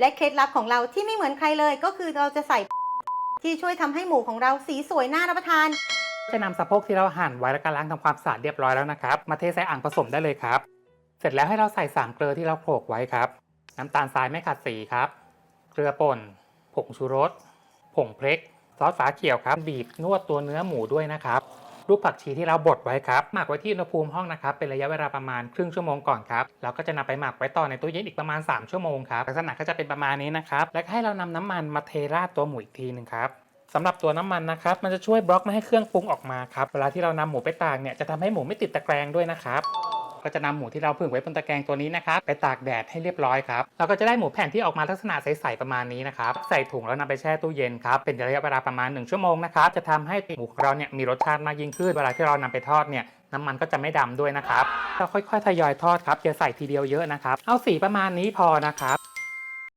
และเคล็ดลับของเราที่ไม่เหมือนใครเลยก็คือเราจะใส่ที่ช่วยทำให้หมูของเราสีสวยน่ารับประทานจะนำสะโพกที่เราหั่นไว้และก็ล้างทำความสะอาดเรียบร้อยแล้วนะครับ มาเทใส่อ่างผสมได้เลยครับ เสร็จแล้วให้เราใส่สามเกลือที่เราโขลกไว้ครับ น้ำตาลทรายไม่ขัดสีครับ เกลือป่น ผงชูรส ผงเพริกซอสฝาเขียวครับ บีบนวดตัวเนื้อหมูด้วยนะครับ ลูกผักชีที่เราบดไว้ครับหมักไว้ที่อุณหภูมิห้องนะครับเป็นระยะเวลาประมาณครึ่งชั่วโมงก่อนครับแล้วก็จะนำไปหมักไว้ต่อในตู้เย็นอีกประมาณ 3 ชั่วโมงครับลักษณะก็จะเป็นประมาณนี้นะครับแล้วให้เรานำน้ำมันมาเทราดตัวหมูอีกทีหนึ่งครับสำหรับตัวน้ำมันนะครับมันจะช่วยบล็อกไม่ให้เครื่องปรุงออกมาครับเวลาที่เรานำหมูไปตากเนี่ยจะทำให้หมูไม่ติดตะแกรงด้วยนะครับ ก็จะนำหมูที่เราผึ่งไว้บนตะแกรงตัวนี้นะครับไปตากแดดให้เรียบร้อยครับเราก็จะได้หมูแผ่นที่ออกมาลักษณะใสๆประมาณนี้นะครับใส่ถุงแล้วนำไปแช่ตู้เย็นครับเป็นระยะเวลาประมาณ 1 ชั่วโมงนะครับจะทำให้หมูของเราเนี่ยมีรสชาติมากยิ่งขึ้นเวลาที่เรานำไปทอดเนี่ยน้ำมันก็จะไม่ดำด้วยนะครับเราค่อยๆทยอยทอดครับอย่าใส่ทีเดียวเยอะนะครับเอาสีประมาณนี้พอนะครับ